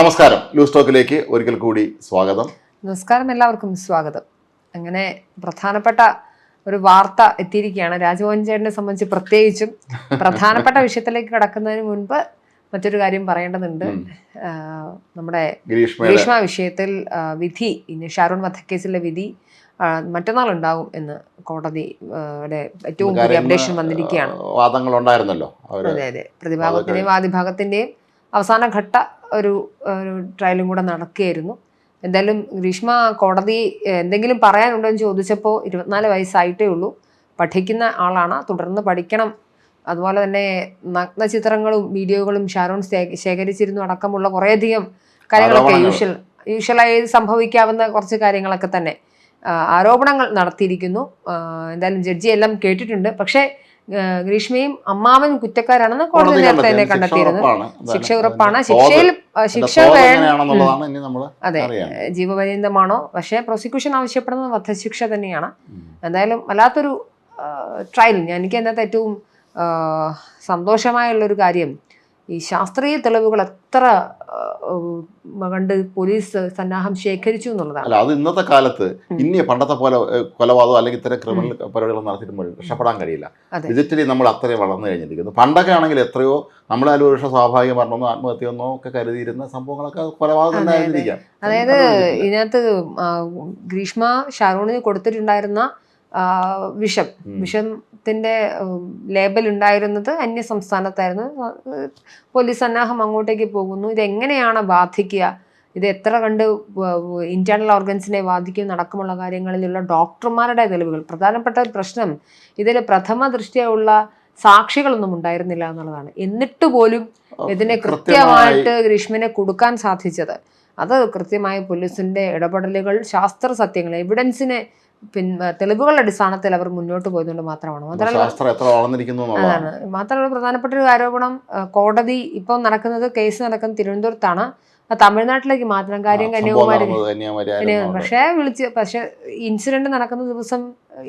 നമസ്കാരം. ലൂസ് ടോക്കിലേക്ക് ഒരിക്കൽ കൂടി സ്വാഗതം. നമസ്കാരം എല്ലാവർക്കും സ്വാഗതം. അങ്ങനെ പ്രധാനപ്പെട്ട ഒരു വാർത്ത എത്തിയിരിക്കുകയാണ്. രാജഭവൻ ചേട്ടനെ സംബന്ധിച്ച് പ്രത്യേകിച്ചും പ്രധാനപ്പെട്ട വിഷയത്തിലേക്ക് കടക്കുന്നതിന് മുൻപ് മറ്റൊരു കാര്യം പറയേണ്ടതുണ്ട്. നമ്മുടെ ഗ്രീഷ്മ വിഷയത്തിൽ വിധി ഇനി ഷാരൂൺ വധക്കേസിലെ വിധി മറ്റന്നാൾ ഉണ്ടാവും എന്ന് കോടതി ഏറ്റവും പുതിയ അപ്ഡേഷൻ വന്നിരിക്കുകയാണ്. വാദങ്ങൾ ഉണ്ടായിരുന്നല്ലോ അതെ അതെ. പ്രതിഭാഗത്തിന്റെയും വാദിഭാഗത്തിന്റെയും അവസാന ഘട്ട ഒരു ഒരു ട്രയലും കൂടെ നടക്കുകയായിരുന്നു. എന്തായാലും ഗ്രീഷ്മ കോടതി എന്തെങ്കിലും പറയാനുണ്ടോ എന്ന് ചോദിച്ചപ്പോൾ ഇരുപത്തിനാല് വയസ്സായിട്ടേ ഉള്ളൂ. പഠിക്കുന്ന ആളാണ്. തുടർന്ന് പഠിക്കണം. അതുപോലെ തന്നെ നഗ്ന ചിത്രങ്ങളും വീഡിയോകളും ഷാരോൺ ശേഖരിച്ചിരുന്നു അടക്കമുള്ള കുറേയധികം കാര്യങ്ങളൊക്കെ യൂഷ്വൽ യൂഷ്വലായി സംഭവിക്കാവുന്ന കുറച്ച് കാര്യങ്ങളൊക്കെ തന്നെ ആരോപണങ്ങൾ നടത്തിയിരിക്കുന്നു. എന്തായാലും ജഡ്ജി എല്ലാം കേട്ടിട്ടുണ്ട്. പക്ഷേ ഗ്രീഷ്മയും അമ്മാവൻ കുറ്റക്കാരാണെന്ന് കോടതി നേരത്തെ തന്നെ കണ്ടെത്തിയിരുന്നു. ശിക്ഷ ഉറപ്പാണ്. ശിക്ഷയിൽ ശിക്ഷ അതെ ജീവപര്യന്തമാണോ? പക്ഷേ പ്രോസിക്യൂഷൻ ആവശ്യപ്പെടുന്നത് വധശിക്ഷ തന്നെയാണ്. എന്തായാലും വല്ലാത്തൊരു ട്രയൽ എനിക്ക് അതിനകത്ത് ഏറ്റവും സന്തോഷമായുള്ളൊരു കാര്യം ഈ ശാസ്ത്രീയ തെളിവുകൾ എത്ര കണ്ട് പോലീസ് സന്നാഹം ശേഖരിച്ചു എന്നുള്ളതാണ്. അല്ല അത് ഇന്നത്തെ കാലത്ത് ഇനി പണ്ടത്തെ പോലെ കൊലപാതകം അല്ലെങ്കിൽ ഇത്തരം ക്രിമിനൽ പരിപാടികൾ നടത്തിയിട്ട് രക്ഷപ്പെടാൻ കഴിയില്ല. ഡിജിറ്റലി നമ്മൾ അത്രയും വളർന്നു കഴിഞ്ഞിരിക്കുന്നു. പണ്ടൊക്കെ ആണെങ്കിൽ എത്രയോ നമ്മളെ ഒരു പക്ഷേ സ്വാഭാവിക മരണമെന്നോ ആത്മഹത്യയെന്നോ ഒക്കെ കരുതിയിരുന്ന സംഭവങ്ങളൊക്കെ കൊലപാതകം തന്നെ. അതായത് ഇതിനകത്ത് ഗ്രീഷ്മ ഷാറൂണിന് കൊടുത്തിട്ടുണ്ടായിരുന്ന വിഷം. വിഷത്തിന്റെ ലേബൽ ഉണ്ടായിരുന്നത് അന്യ സംസ്ഥാനത്തായിരുന്നു. പോലീസ് സന്നാഹം അങ്ങോട്ടേക്ക് പോകുന്നു. ഇത് എങ്ങനെയാണ് ബാധിക്കുക? ഇത് എത്ര കണ്ട് ഇന്റേണൽ ഓർഗൻസിനെ ബാധിക്കും? നടക്കുമുള്ള കാര്യങ്ങളിലുള്ള ഡോക്ടർമാരുടെ തെളിവുകൾ. പ്രധാനപ്പെട്ട ഒരു പ്രശ്നം ഇതിൽ പ്രഥമ ദൃഷ്ടിയുള്ള സാക്ഷികളൊന്നും ഉണ്ടായിരുന്നില്ല എന്നുള്ളതാണ്. എന്നിട്ട് പോലും ഇതിനെ കൃത്യമായിട്ട് ഗ്രീഷ്മിനെ കൊടുക്കാൻ സാധിച്ചത്. അത് കൃത്യമായി പോലീസിന്റെ ഇടപെടലുകൾ ശാസ്ത്ര സത്യങ്ങൾ എവിഡൻസിനെ പിന്നെ തെളിവുകളുടെ അടിസ്ഥാനത്തിൽ അവർ മുന്നോട്ട് പോയതുകൊണ്ട് മാത്രമാണ്. മാത്രമല്ല അതാണ്. മാത്രമല്ല പ്രധാനപ്പെട്ട ഒരു ആരോപണം കോടതി ഇപ്പം നടക്കുന്നത് കേസ് നടക്കുന്നത് തിരുവനന്തപുരത്താണ്. തമിഴ്നാട്ടിലേക്ക് മാത്രം കാര്യം കന്യാകുമാരി. പക്ഷേ വിളിച്ച് പക്ഷെ ഇൻസിഡന്റ് നടക്കുന്ന ദിവസം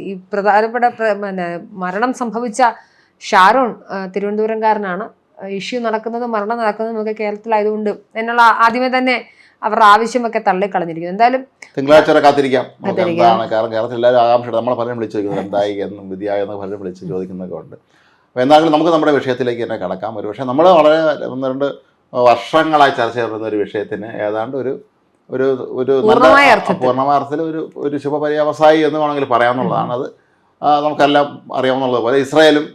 ഈ പ്രധാനപ്പെട്ട പ്ര- പിന്നെ മരണം സംഭവിച്ച ഷാരോൺ തിരുവനന്തപുരംകാരനാണ്. ഇഷ്യൂ നടക്കുന്നത് മരണം നടക്കുന്നതും ഒക്കെ കേരളത്തിലായതുകൊണ്ട് എന്നുള്ള ആദ്യമേ തന്നെ അവരുടെ ആവശ്യമൊക്കെ തള്ളിക്കളഞ്ഞിരിക്കുന്നു. എന്തായാലും തിങ്കളാഴ്ച വരെ കാത്തിരിക്കാം. എന്താണ് കാരണം? കേരളത്തിൽ എല്ലാവരും ആകാംക്ഷ നമ്മളെ പലരും വിളിച്ചു ചോദിക്കുന്നത് എന്തായി എന്നും വിധിയായി എന്ന് പലരും വിളിച്ച് ചോദിക്കുന്നൊക്കെ ഉണ്ട്. അപ്പോൾ എന്തായാലും നമുക്ക് നമ്മുടെ വിഷയത്തിലേക്ക് തന്നെ കടക്കാം. ഒരു പക്ഷേ നമ്മൾ വളരെ ഒന്ന് രണ്ട് വർഷങ്ങളായി ചർച്ച ചെയ്യുന്ന ഒരു വിഷയത്തിന് ഏതാണ്ട് ഒരു ഒരു ഒരു പൂർണമായ അർത്ഥത്തിൽ. ഒരു ഒരു ശുഭപര്യാവസായി എന്ന് വേണമെങ്കിൽ പറയാമെന്നുള്ളതാണ് അത് നമുക്കെല്ലാം അറിയാവുന്നതുപോലെ ഇസ്രായേലും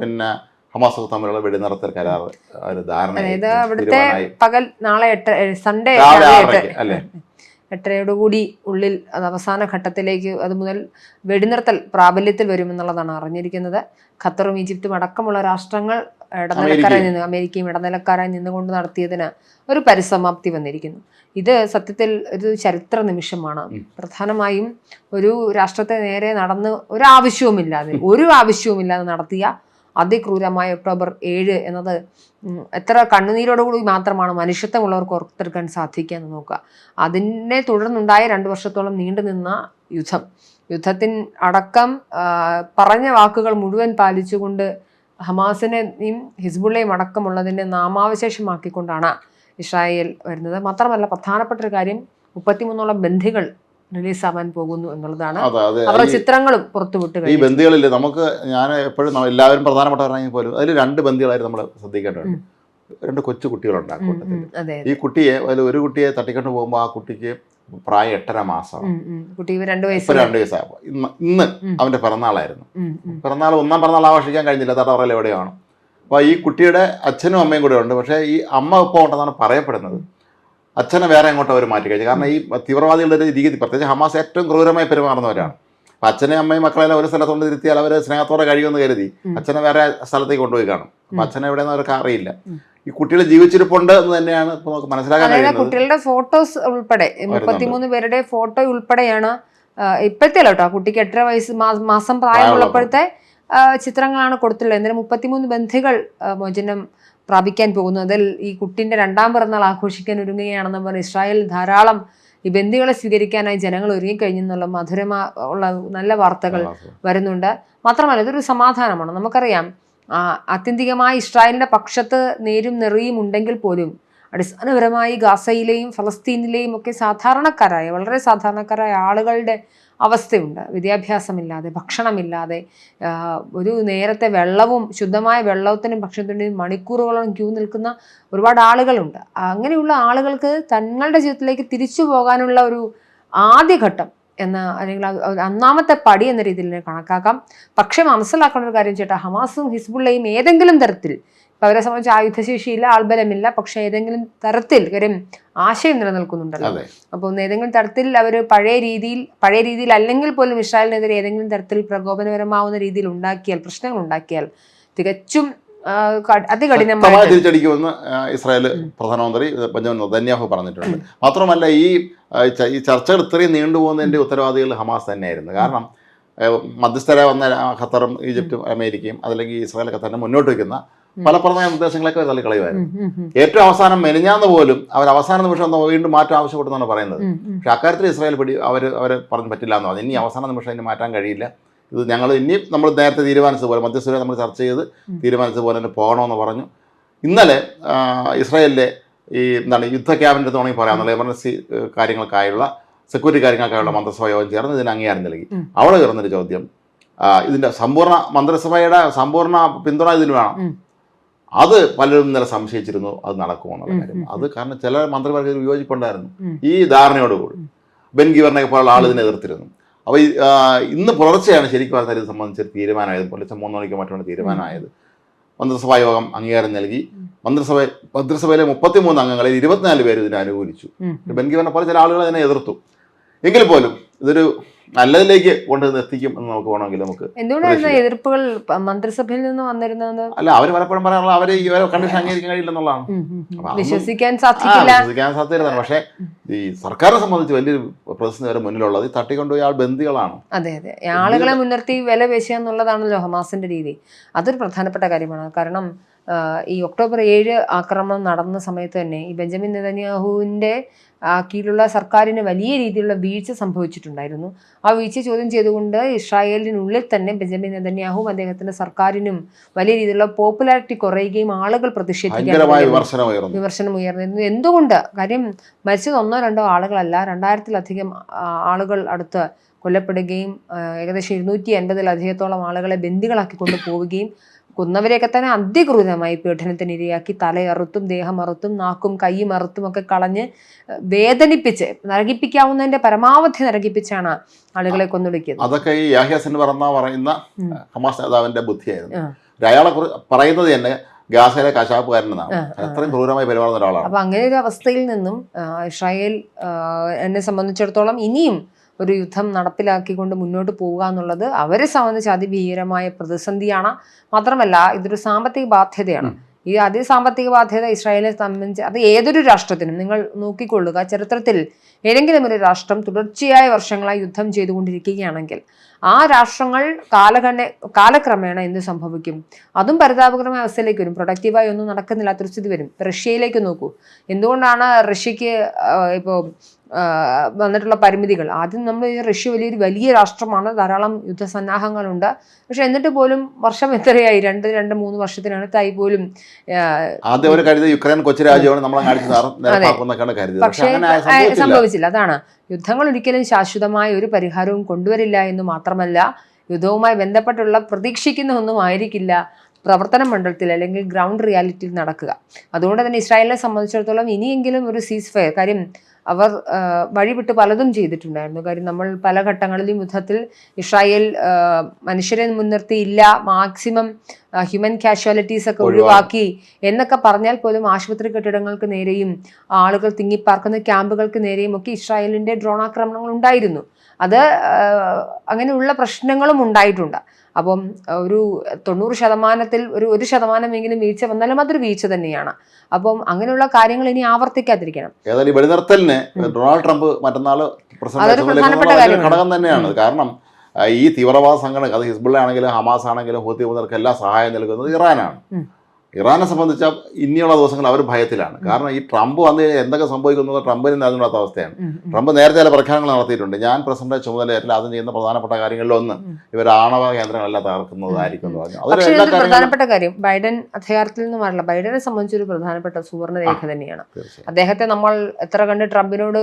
പിന്നെ ഹമാസും തമ്മിലുള്ള വെടിനിർത്തൽ കരാർ ഒരു ധാരണ അതായത് അവിടുത്തെ പകൽ നാളെ എട്ട് സൺഡേ അല്ലേ? എട്ടരയോടുകൂടി ഉള്ളിൽ അത് അവസാന ഘട്ടത്തിലേക്ക് അത് മുതൽ വെടിനിർത്തൽ പ്രാബല്യത്തിൽ വരുമെന്നുള്ളതാണ് അറിഞ്ഞിരിക്കുന്നത്. ഖത്തറും ഈജിപ്തും അടക്കമുള്ള രാഷ്ട്രങ്ങൾ ഇടനിലക്കാരായി നിന്ന് അമേരിക്കയും ഇടനിലക്കാരായി നിന്നുകൊണ്ട് നടത്തിയതിന് ഒരു പരിസമാപ്തി വന്നിരിക്കുന്നു. ഇത് സത്യത്തിൽ ഒരു ചരിത്ര നിമിഷമാണ്. പ്രധാനമായും ഒരു രാഷ്ട്രത്തെ നേരെ നടന്ന് ഒരു ആവശ്യവുമില്ലാതെ ഒരു ആവശ്യവുമില്ലാതെ നടത്തിയ അതിക്രൂരമായ ഒക്ടോബർ ഏഴ് എന്നത് എത്ര കണ്ണുനീരോടുകൂടി മാത്രമാണ് മനുഷ്യത്വമുള്ളവർക്ക് ഓർത്തെടുക്കാൻ സാധിക്കുക എന്ന് നോക്കുക. അതിനെ തുടർന്നുണ്ടായ രണ്ട് വർഷത്തോളം നീണ്ടുനിന്ന യുദ്ധം. യുദ്ധത്തിൻ അടക്കം പറഞ്ഞ വാക്കുകൾ മുഴുവൻ പാലിച്ചുകൊണ്ട് ഹമാസിനെയും ഹിസ്ബുള്ളയും അടക്കമുള്ളതിനെ നാമാവശേഷമാക്കിക്കൊണ്ടാണ് ഇസ്രായേൽ വരുന്നത്. മാത്രമല്ല പ്രധാനപ്പെട്ട ഒരു കാര്യം മുപ്പത്തിമൂന്നോളം ബന്ധികൾ റിലീസാവാൻ പോകുന്നു എന്നുള്ളതാണ് അവരുടെ ചിത്രങ്ങളും പുറത്തുവിട്ട് ഈ ബന്ധികളില്ലേ ബന്ദികളിൽ നമുക്ക് ഞാൻ എപ്പോഴും എല്ലാവരും പ്രധാനപ്പെട്ടവരാണെങ്കിൽ പോലും അതിൽ രണ്ട് ബന്ധികളായിരുന്നു നമ്മൾ ശ്രദ്ധിക്കേണ്ടതുണ്ട്. രണ്ട് കൊച്ചു കുട്ടികളുണ്ട് ആ കൂട്ടത്തിൽ ഈ കുട്ടിയെ അതിൽ ഒരു കുട്ടിയെ തട്ടിക്കൊണ്ട് പോകുമ്പോൾ ആ കുട്ടിക്ക് പ്രായം എട്ടര മാസം. രണ്ടു വയസ്സായപ്പോ ഇന്ന് ഇന്ന്. അവന്റെ പിറന്നാളായിരുന്നു. പിറന്നാൾ ഒന്നാം പിറന്നാൾ ആഘോഷിക്കാൻ കഴിഞ്ഞില്ല. തടവറയിൽ എവിടെയാണ് അപ്പോൾ ഈ കുട്ടിയുടെ അച്ഛനും അമ്മയും കൂടെ ഉണ്ട്. പക്ഷേ ഈ അമ്മ ഇപ്പോൾ ഉണ്ടെന്നാണ് പറയപ്പെടുന്നത്. അച്ഛനെ വേറെ അങ്ങോട്ട് അവർ മാറ്റി കഴിഞ്ഞു കാരണം ഈ തീവ്രവാദികളുടെ രീതി പ്രത്യേകിച്ച് ഹമാസ് ഏറ്റവും ക്രൂരമായി പെരുമാറുന്നവരാണ്. അപ്പം അച്ഛനെയും അമ്മയും മക്കളെല്ലാം ഒരു സ്ഥലത്ത് കൊണ്ട് ഇരുത്തിയാൽ അവർ സ്നേഹത്തോടെ കഴിയുമെന്ന് കരുതി അച്ഛനെ വേറെ സ്ഥലത്തേക്ക് കൊണ്ടുപോയി കാണും. അപ്പം അച്ഛനെ എവിടെയെന്ന് അവർക്ക് അറിയില്ല. ഈ കുട്ടികൾ ജീവിച്ചിരിപ്പുണ്ട് എന്ന് തന്നെയാണ് ഇപ്പോൾ നമുക്ക് മനസ്സിലാക്കാൻ കഴിയുന്നത്. കുട്ടികളുടെ ഫോട്ടോസ് ഉൾപ്പെടെ മുപ്പത്തിമൂന്ന് പേരുടെ ഫോട്ടോ ഉൾപ്പെടെയാണ് ഇപ്പോഴത്തെ കേട്ടോ കുട്ടിക്ക് എട്ടര വയസ്സ് മാസം പ്രായമുള്ളപ്പോഴത്തെ ചിത്രങ്ങളാണ് കൊടുത്തുള്ളത് എന്നാലും മുപ്പത്തിമൂന്ന് ബന്ധികൾ മോചനം പ്രാപിക്കാൻ പോകുന്നു അതിൽ ഈ കുട്ടിന്റെ രണ്ടാം പിറന്നാൾ ആഘോഷിക്കാൻ ഒരുങ്ങുകയാണെന്ന് പറഞ്ഞ് ഇസ്രായേൽ ധാരാളം ഈ ബന്ദികളെ സ്വീകരിക്കാനായി ജനങ്ങൾ ഒരുങ്ങിക്കഴിഞ്ഞെന്നുള്ള മധുരമാ ഉള്ള നല്ല വാർത്തകൾ വരുന്നുണ്ട്. മാത്രമല്ല ഇതൊരു സമാധാനമാണ്. നമുക്കറിയാം ആത്യന്തികമായി ഇസ്രായേലിന്റെ പക്ഷത്ത് നേരും നെറിയും ഉണ്ടെങ്കിൽ പോലും അടിസ്ഥാനപരമായി ഗാസയിലെയും ഫലസ്തീനിലെയും ഒക്കെ സാധാരണക്കാരായ വളരെ സാധാരണക്കാരായ ആളുകളുടെ അവസ്ഥയുണ്ട്. വിദ്യാഭ്യാസമില്ലാതെ ഭക്ഷണമില്ലാതെ ഒരു നേരത്തെ വെള്ളവും ശുദ്ധമായ വെള്ളത്തിനും ഭക്ഷണത്തിനും മണിക്കൂറുകളോളം ക്യൂ നിൽക്കുന്ന ഒരുപാട് ആളുകളുണ്ട്. അങ്ങനെയുള്ള ആളുകൾക്ക് തങ്ങളുടെ ജീവിതത്തിലേക്ക് തിരിച്ചു പോകാനുള്ള ഒരു ആദ്യഘട്ടം എന്ന അല്ലെങ്കിൽ ഒന്നാമത്തെ പടി എന്ന രീതിയിൽ കണക്കാക്കാം. പക്ഷെ മനസ്സിലാക്കേണ്ട ഒരു കാര്യം ചേട്ടാ ഹമാസും ഹിസ്ബുള്ളയും ഏതെങ്കിലും തരത്തിൽ അവരെ സംബന്ധിച്ച് ആയുധശേഷിയില്ല ആൾബലമില്ല പക്ഷെ ഏതെങ്കിലും തരത്തിൽ കാര്യം ആശയം നിലനിൽക്കുന്നുണ്ടല്ലോ. അപ്പോൾ ഏതെങ്കിലും തരത്തിൽ അവർ പഴയ രീതിയിൽ പഴയ രീതിയിൽ അല്ലെങ്കിൽ പോലും ഇസ്രായേലിനെതിരെ ഏതെങ്കിലും തരത്തിൽ പ്രകോപനപരമാവുന്ന രീതിയിൽ ഉണ്ടാക്കിയാൽ പ്രശ്നങ്ങൾ ഉണ്ടാക്കിയാൽ തികച്ചും അതികഠിനമായി തിരിച്ചടിക്കുമെന്ന് ഇസ്രായേൽ പ്രധാനമന്ത്രി ബെഞ്ചമിൻ നെതന്യാഹു പറഞ്ഞിട്ടുണ്ട്. മാത്രമല്ല ഈ ഈ ചർച്ചകൾ ഇത്രയും നീണ്ടുപോകുന്നതിന്റെ ഉത്തരവാദികൾ ഹമാസ് തന്നെയായിരുന്നു. കാരണം മധ്യസ്ഥരായി വന്ന ഖത്തറും ഈജിപ്തും അമേരിക്കയും അതല്ലെങ്കിൽ ഇസ്രായേലൊക്കെ തന്നെ മുന്നോട്ട് വയ്ക്കുന്ന ഫലപ്രദമായ നിർദ്ദേശങ്ങളൊക്കെ അവർ തള്ളിക്കളയുമായിരുന്നു ഏറ്റവും അവസാനം മെനിഞ്ഞാന്ന് പോലും അവർ അവസാന നിമിഷം വീണ്ടും മാറ്റം ആവശ്യപ്പെട്ടെന്നാണ് പറയുന്നത്. പക്ഷെ അക്കാര്യത്തിൽ ഇസ്രായേൽ പിടി അവർ അവർ പറഞ്ഞു പറ്റില്ല എന്ന് പറഞ്ഞു. ഇനി അവസാന നിമിഷം അതിന് മാറ്റാൻ കഴിയില്ല. ഇത് ഞങ്ങൾ ഇനി നമ്മൾ നേരത്തെ തീരുമാനിച്ചതുപോലെ മധ്യസ്ഥരെ നമ്മൾ ചർച്ച ചെയ്ത് തീരുമാനിച്ചതുപോലെ തന്നെ പോകണമെന്ന് പറഞ്ഞു. ഇന്നലെ ഇസ്രായേലിലെ ഈ എന്താണ് യുദ്ധ ക്യാബിനറ്റ് തുടങ്ങി പറയാമെന്നുള്ള എമർജൻസി കാര്യങ്ങൾക്കായുള്ള സെക്യൂരിറ്റി കാര്യങ്ങൾക്കായുള്ള മന്ത്രിസഭ യോഗം ചേർന്ന് ഇതിന് അംഗീകാരം നൽകി. അവിടെ ഉയർന്നൊരു ചോദ്യം ഇതിന്റെ ഇതിന്റെ സമ്പൂർണ മന്ത്രിസഭയുടെ സമ്പൂർണ പിന്തുണ ഇതിന് വേണം. അത് പലരും ഇന്നലെ സംശയിച്ചിരുന്നു അത് നടക്കുമോ എന്നുള്ള കാര്യം. അത് കാരണം ചില മന്ത്രിമാർക്ക് വിയോജിപ്പുണ്ടായിരുന്നു. ഈ ധാരണയോടുകൂടി. ബെൻ ഗിവറിനെ പോലുള്ള ആൾ ഇതിനെ എതിർത്തിരുന്നു. അപ്പോൾ ആ, ഇന്ന് പുലർച്ചെയാണ് ശരിക്കും പറഞ്ഞാൽ ഇത് സംബന്ധിച്ച് തീരുമാനമായത്. പുലർച്ചെ മൂന്ന് മണിക്ക് മറ്റാണ് തീരുമാനമായത്. മന്ത്രിസഭാ യോഗം അംഗീകാരം നൽകി. മന്ത്രിസഭ മന്ത്രിസഭയിലെ മുപ്പത്തിമൂന്ന് അംഗങ്ങളിൽ ഇരുപത്തിനാല് പേര് ഇതിനെ അനുകൂലിച്ചു. ഉം. ബെൻ ഗിവറിനെ പോലെ ചില ആളുകൾ അതിനെ എതിർത്തു. എങ്കിൽ പോലും ഇതൊരു നല്ലതിലേക്ക് കൊണ്ടുവന്ന് എത്തിക്കും എന്ന് നമുക്ക് വേണമെങ്കിൽ നമുക്ക് എന്തുകൊണ്ടാണ് എതിർപ്പുകൾ മന്ത്രിസഭയിൽ നിന്ന് വന്നിരുന്നത്? അല്ല അവർ പലപ്പോഴും പറയാനുള്ള അവരെ ഈ ഓരോ കണ്ടീഷൻ അംഗീകരിക്കാൻ കഴിയില്ലെന്നുള്ളതാണ്. വിശ്വസിക്കാൻ സാധിക്കില്ല. വിശ്വസിക്കാൻ സാധ്യതയാണ് പക്ഷേ ഈ സർക്കാരിനെ സംബന്ധിച്ച് വലിയൊരു പ്രതിസന്ധി വരെ മുന്നിലുള്ളത് ഈ തട്ടിക്കൊണ്ടുപോയി ആൾ ബന്ധികളാണ് അതെ അതെ. ആളുകളെ മുൻനിർത്തി വില പേശുക എന്നുള്ളതാണല്ലോ ഹമാസിന്റെ രീതി. അതൊരു പ്രധാനപ്പെട്ട കാര്യമാണ്. കാരണം ഈ ഒക്ടോബർ ഏഴ് ആക്രമണം നടന്ന സമയത്ത് തന്നെ ഈ ബെഞ്ചമിൻ നെതന്യാഹുവിന്റെ ആ, കീഴിലുള്ള സർക്കാരിന് വലിയ രീതിയിലുള്ള വീഴ്ച സംഭവിച്ചിട്ടുണ്ടായിരുന്നു. ആ വീഴ്ച ചോദ്യം ചെയ്തുകൊണ്ട് ഇസ്രായേലിനുള്ളിൽ തന്നെ ബെഞ്ചമിൻ നെതന്യാഹുവും അദ്ദേഹത്തിന്റെ സർക്കാരിനും വലിയ രീതിയിലുള്ള പോപ്പുലാരിറ്റി കുറയുകയും ആളുകൾ പ്രതിഷേധിക്കാൻ തുടങ്ങി. വിമർശനം ഉയർന്നു വിമർശനം ഉയർന്നിരുന്നു. എന്തുകൊണ്ട്? കാര്യം മരിച്ചത് ഒന്നോ രണ്ടോ ആളുകളല്ല. രണ്ടായിരത്തിലധികം ആളുകൾ അടുത്ത് കൊല്ലപ്പെടുകയും ഏകദേശം ഇരുന്നൂറ്റി അൻപതിലധികത്തോളം ആളുകളെ ബന്ദികളാക്കി കൊണ്ടുപോവുകയും കൊന്നവരെയൊക്കെ തന്നെ അതിക്രൂരമായി പീഡനത്തിന് ഇരയാക്കി തലയറുത്തും ദേഹമറുത്തും നാക്കും കൈയും അറുത്തും ഒക്കെ കളഞ്ഞ് വേദനിപ്പിച്ച് നരകിപ്പിക്കാവുന്നതിന്റെ പരമാവധി നരകിപ്പിച്ചാണ് ആളുകളെ കൊന്നൊടുക്കിയത്. അതൊക്കെ ഈ യാഹ്യാസൻ പറഞ്ഞ പറയുന്ന ഹമാസ് നേതാവിന്റെ ബുദ്ധിയായിരുന്നു. അയാളെ പറയുന്നത് തന്നെ ഗാസയിലെ കശാപ്പുകാരനെന്നാണ്. അത്രയും ക്രൂരമായി പെരുമാറുന്ന ഒരാളാണ്. അപ്പൊ അങ്ങനെ ഒരു അവസ്ഥയിൽ നിന്നും ഇസ്രായേൽ എന്നെ സംബന്ധിച്ചിടത്തോളം ഇനിയും ഒരു യുദ്ധം നടപ്പിലാക്കിക്കൊണ്ട് മുന്നോട്ട് പോവുക എന്നുള്ളത് അവരെ സംബന്ധിച്ച് അതിഭീകരമായ പ്രതിസന്ധിയാണ്. മാത്രമല്ല ഇതൊരു സാമ്പത്തിക ബാധ്യതയാണ്. ഈ അതിസാമ്പത്തിക ബാധ്യത ഇസ്രായേലിനെ സംബന്ധിച്ച് അത് ഏതൊരു രാഷ്ട്രത്തിനും നിങ്ങൾ നോക്കിക്കൊള്ളുക. ചരിത്രത്തിൽ ഏതെങ്കിലും ഒരു രാഷ്ട്രം തുടർച്ചയായ വർഷങ്ങളായി യുദ്ധം ചെയ്തുകൊണ്ടിരിക്കുകയാണെങ്കിൽ ആ രാഷ്ട്രങ്ങൾ കാലഘണ കാലക്രമേണ എന്ത് സംഭവിക്കും? അതും പരിതാപകരമായ അവസ്ഥയിലേക്ക് വരും. പ്രൊഡക്റ്റീവായി ഒന്നും നടക്കുന്നില്ലാത്തൊരു സ്ഥിതി വരും. റഷ്യയിലേക്ക് നോക്കൂ. എന്തുകൊണ്ടാണ് റഷ്യക്ക് ഇപ്പോൾ വന്നിട്ടുള്ള പരിമിതികൾ. ആദ്യം നമ്മൾ റഷ്യ വലിയൊരു വലിയ രാഷ്ട്രമാണ് ധാരാളം യുദ്ധസന്നാഹങ്ങളുണ്ട്. പക്ഷെ എന്നിട്ട് പോലും വർഷം എത്രയായി? രണ്ട് രണ്ട് മൂന്ന് വർഷത്തിനടുത്തായി പോലും ആദ്യം അവർ കരുതി യുക്രൈൻ കൊച്ചു രാജ്യമാണ് നമ്മളെ പക്ഷെ സംഭവിച്ചില്ല. അതാണ്. യുദ്ധങ്ങൾ ഒരിക്കലും ശാശ്വതമായ ഒരു പരിഹാരവും കൊണ്ടുവരില്ല എന്ന് മാത്രമല്ല യുദ്ധവുമായി ബന്ധപ്പെട്ടുള്ള പ്രതീക്ഷിക്കുന്ന ഒന്നും ആയിരിക്കില്ല. പ്രവർത്തന മണ്ഡലത്തിൽ അല്ലെങ്കിൽ ഗ്രൗണ്ട് റിയാലിറ്റിയിൽ നടക്കുക. അതുകൊണ്ട് തന്നെ ഇസ്രായേലിനെ സംബന്ധിച്ചിടത്തോളം ഇനിയെങ്കിലും ഒരു സീസ് ഫയർ കാര്യം അവർ വഴിവിട്ട് പലതും ചെയ്തിട്ടുണ്ടായിരുന്നു. കാര്യം നമ്മൾ പല ഘട്ടങ്ങളിലും യുദ്ധത്തിൽ ഇസ്രായേൽ മനുഷ്യരെ മുൻനിർത്തിയില്ല മാക്സിമം ഹ്യൂമൻ കാഷ്വാലിറ്റീസ് ഒക്കെ ഒഴിവാക്കി. എന്നൊക്കെ പറഞ്ഞാൽ പോലും ആശുപത്രി കെട്ടിടങ്ങൾക്ക് നേരെയും ആളുകൾ തിങ്ങിപ്പാർക്കുന്ന ക്യാമ്പുകൾക്ക് നേരെയും ഒക്കെ ഇസ്രായേലിന്റെ ഡ്രോൺ ആക്രമണങ്ങൾ ഉണ്ടായിരുന്നു. അത് അങ്ങനെയുള്ള പ്രശ്നങ്ങളും ഉണ്ടായിട്ടുണ്ട്. അപ്പം ഒരു തൊണ്ണൂറ് ശതമാനത്തിൽ ഒരു ഒരു ശതമാനമെങ്കിലും വീഴ്ച വന്നാലും അതൊരു വീഴ്ച തന്നെയാണ്. അപ്പം അങ്ങനെയുള്ള കാര്യങ്ങൾ ഇനി ആവർത്തിക്കാതിരിക്കണം. ഏതായാലും വെടിനിർത്തലിന് ഡൊണാൾഡ് ട്രംപ് മറ്റന്നാൾ കാര്യമാണ്. ഘടകം തന്നെയാണ്. കാരണം ഈ തീവ്രവാദ സംഘടന അത് ഹിസ്ബുള്ള ആണെങ്കിലും ഹമാസ് ആണെങ്കിലും ഹൂത്തി മുതൽക്ക് എല്ലാ സഹായം നൽകുന്നത് ഇറാനാണ്. ഇറാനെ സംബന്ധിച്ച ഇനിയുള്ള ദിവസങ്ങൾ അവർ ഭയത്തിലാണ്. കാരണം ഈ ട്രംപ് വന്നു കഴിഞ്ഞാൽ എന്തൊക്കെ സംഭവിക്കുന്നത് ട്രംപിന് അതിനുള്ള അവസ്ഥയാണ്. ട്രംപ് നേരത്തെ ചില പ്രഖ്യാപനങ്ങൾ നടത്തിയിട്ടുണ്ട്. ഞാൻ പ്രസിഡന്റ് ചുമതലയേറ്റിൽ ആദ്യം ചെയ്യുന്ന പ്രധാനപ്പെട്ട കാര്യങ്ങളിലൊന്ന് ഇവർ ആണവ കേന്ദ്രങ്ങളെല്ലാം തകർക്കുന്നതായിരിക്കും എന്ന് പറഞ്ഞു. പ്രധാനപ്പെട്ട കാര്യം ബൈഡൻ അധികാരത്തിൽ നിന്ന് മാറില്ല ബൈഡനെ സംബന്ധിച്ചൊരു പ്രധാനപ്പെട്ട സുവർണരേഖ തന്നെയാണ്. അദ്ദേഹത്തെ നമ്മൾ എത്ര കണ്ട് ട്രംപിനോട്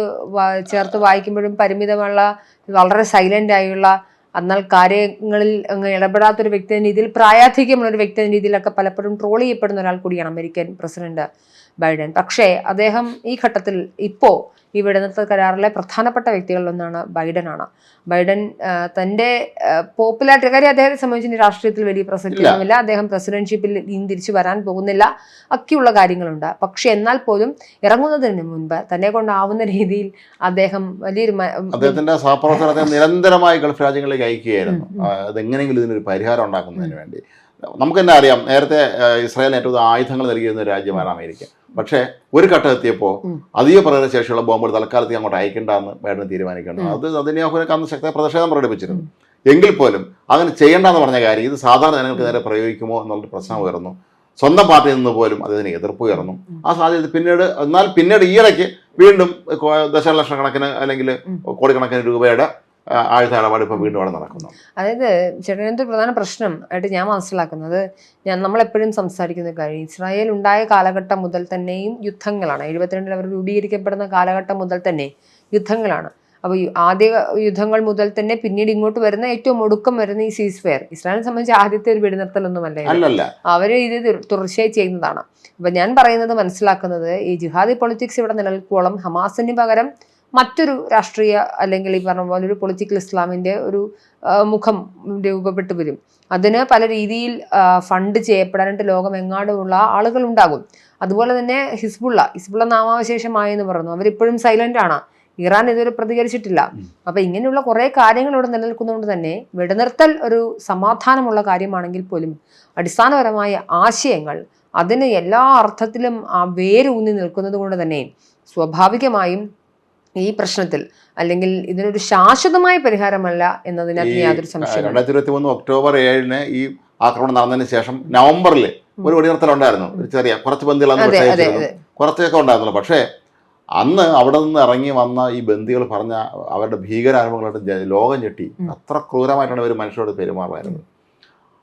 ചേർത്ത് വായിക്കുമ്പോഴും പരിമിതമുള്ള വളരെ സൈലന്റ് ആയുള്ള എന്നാൽ കാര്യങ്ങളിൽ അങ്ങ് ഇടപെടാത്തൊരു വ്യക്തി എന്ന രീതിയിൽ പ്രായാധിക്യമുള്ള ഒരു വ്യക്തി എന്ന രീതിയിലൊക്കെ പലപ്പോഴും ട്രോൾ ചെയ്യപ്പെടുന്ന ഒരാൾ കൂടിയാണ് അമേരിക്കൻ പ്രസിഡന്റ്. ബൈഡൻ. പക്ഷേ അദ്ദേഹം ഈ ഘട്ടത്തിൽ ഇപ്പോൾ ഈ വെടിനിർത്തൽ കരാറിലെ പ്രധാനപ്പെട്ട വ്യക്തികളിലൊന്നാണ് ബൈഡനാണ്. ബൈഡൻ തന്റെ തന്റെ പോപ്പുലാരിറ്റി കാര്യം അദ്ദേഹത്തെ സംബന്ധിച്ച് രാഷ്ട്രീയത്തിൽ വലിയ പ്രസക്തിയൊന്നുമില്ല അദ്ദേഹം പ്രസിഡൻഷിപ്പിൽ ഇനി തിരിച്ചു വരാൻ പോകുന്നില്ല. ഒക്കെയുള്ള കാര്യങ്ങളുണ്ട്. പക്ഷെ എന്നാൽ പോലും ഇറങ്ങുന്നതിന് മുൻപ് തന്നെ കൊണ്ടാവുന്ന രീതിയിൽ അദ്ദേഹം വലിയൊരു അദ്ദേഹത്തിന്റെ സഹപ്രവർത്തകർ അദ്ദേഹം നിരന്തരമായി ഗൾഫ് രാജ്യങ്ങളിലേക്ക് അയക്കുകയായിരുന്നു. അതെങ്ങനെയെങ്കിലും ഇതിനൊരു പരിഹാരം ഉണ്ടാക്കുന്നതിന് വേണ്ടി. നമുക്ക് തന്നെ അറിയാം നേരത്തെ ഇസ്രായേൽ ഇസ്രായേലിന് ഏറ്റവും ആയുധങ്ങൾ നൽകിയിരുന്ന രാജ്യമാണ് അമേരിക്ക. പക്ഷേ ഒരു ഘട്ടം എത്തിയപ്പോൾ. അധിക ശേഷമുള്ള ശേഷിയുള്ള ബോംബുകൾ തൽക്കാലത്തേക്ക് അങ്ങോട്ട് അയക്കേണ്ടെന്ന് ബൈഡൻ തീരുമാനിക്കേണ്ടത് അത് അതിനെയൊക്കെ അന്ന് ശക്തമായ പ്രതിഷേധം പ്രകടിപ്പിച്ചിരുന്നു. എങ്കിൽ പോലും അങ്ങനെ ചെയ്യേണ്ടെന്ന് പറഞ്ഞ കാര്യം ഇത് സാധാരണ ജനങ്ങൾക്ക് നേരെ പ്രയോഗിക്കുമോ എന്നുള്ളൊരു പ്രശ്നം ഉയർന്നു. സ്വന്തം പാർട്ടിയിൽ നിന്ന് പോലും അതിന് എതിർപ്പ് ഉയർന്നു. ആ സാധ്യത പിന്നീട് എന്നാൽ പിന്നീട് ഈയിടയ്ക്ക് വീണ്ടും ദശലക്ഷക്കണക്കിന് അല്ലെങ്കിൽ. കോടിക്കണക്കിന് രൂപയുടെ ആ, ആയുധ ഇടപാട് ഇപ്പോൾ വീണ്ടും അവിടെ നടക്കുന്നു. അതായത് ചേട്ടനത്തെ പ്രധാന പ്രശ്നം ആയിട്ട് ഞാൻ മനസ്സിലാക്കുന്നത് ഞാൻ നമ്മളെപ്പോഴും സംസാരിക്കുന്ന കാര്യം. ഇസ്രായേൽ ഉണ്ടായ കാലഘട്ടം മുതൽ തന്നെയും യുദ്ധങ്ങളാണ്. എഴുപത്തിരണ്ടിൽ അവർ രൂപീകരിക്കപ്പെടുന്ന കാലഘട്ടം മുതൽ തന്നെ യുദ്ധങ്ങളാണ്. അപ്പോൾ ആദ്യ യുദ്ധങ്ങൾ മുതൽ തന്നെ പിന്നീട് ഇങ്ങോട്ട് വരുന്ന ഏറ്റവും ഒടുക്കം വരുന്ന ഈ സീസ് ഫെയർ ഇസ്രായേലിനെ സംബന്ധിച്ച് ആദ്യത്തെ ഒരു വെടിനിർത്തലൊന്നുമല്ല അവർ ഇത്. തുടർച്ചയായി ചെയ്യുന്നതാണ്. അപ്പൊ ഞാൻ പറയുന്നത് മനസ്സിലാക്കുന്നത് ഈ ജിഹാദി പൊളിറ്റിക്സ് ഇവിടെ നിലനിൽക്കോളം ഹമാസിന് പകരം മറ്റൊരു രാഷ്ട്രീയ അല്ലെങ്കിൽ ഈ പറഞ്ഞ പോലെ ഒരു പൊളിറ്റിക്കൽ ഇസ്ലാമിന്റെ ഒരു മുഖം രൂപപ്പെട്ടു വരും. അതിന് പല രീതിയിൽ ഫണ്ട് ചെയ്യപ്പെടാനായിട്ട് ലോകമെങ്ങാടുമുള്ള ആളുകൾ ഉണ്ടാകും അതുപോലെ തന്നെ ഹിസ്ബുള്ള ഹിസ്ബുള്ള നാമാവശേഷമായി എന്ന് പറഞ്ഞു അവരിപ്പോഴും സൈലന്റ് ആണ്. ഇറാൻ ഇതുവരെ പ്രതികരിച്ചിട്ടില്ല. അപ്പൊ ഇങ്ങനെയുള്ള കുറെ കാര്യങ്ങൾ ഇവിടെ നിലനിൽക്കുന്നതുകൊണ്ട് തന്നെ വെടിനിർത്തൽ ഒരു സമാധാനമുള്ള കാര്യമാണെങ്കിൽ പോലും അടിസ്ഥാനപരമായ ആശയങ്ങൾ അതിന് എല്ലാ അർത്ഥത്തിലും ആ വേരൂന്നി നിൽക്കുന്നത് കൊണ്ട് തന്നെ സ്വാഭാവികമായും ഈ പ്രശ്നത്തിൽ. അല്ലെങ്കിൽ ഇതിനൊരു ശാശ്വതമായ പരിഹാരമല്ല എന്നതിനകത്ത് യാതൊരു സംശയം രണ്ടായിരത്തി ഇരുപത്തി മൂന്ന് ഒക്ടോബർ ഏഴിന് ഈ ആക്രമണം നടന്നതിന് ശേഷം നവംബറിൽ ഒരു വെടിനിർത്തലുണ്ടായിരുന്നു. ഒരു ചെറിയ കുറച്ച് അതെ കുറച്ചൊക്കെ ഉണ്ടായിരുന്നുള്ളൂ പക്ഷേ അന്ന് അവിടെ നിന്ന് ഇറങ്ങി വന്ന ഈ ബന്ദികൾ പറഞ്ഞ അവരുടെ ഭീകരാനുഭവങ്ങളായിട്ട് ലോകം ഞെട്ടി. അത്ര ക്രൂരമായിട്ടാണ് ഒരു മനുഷ്യരോട് പെരുമാറുമായിരുന്നത്.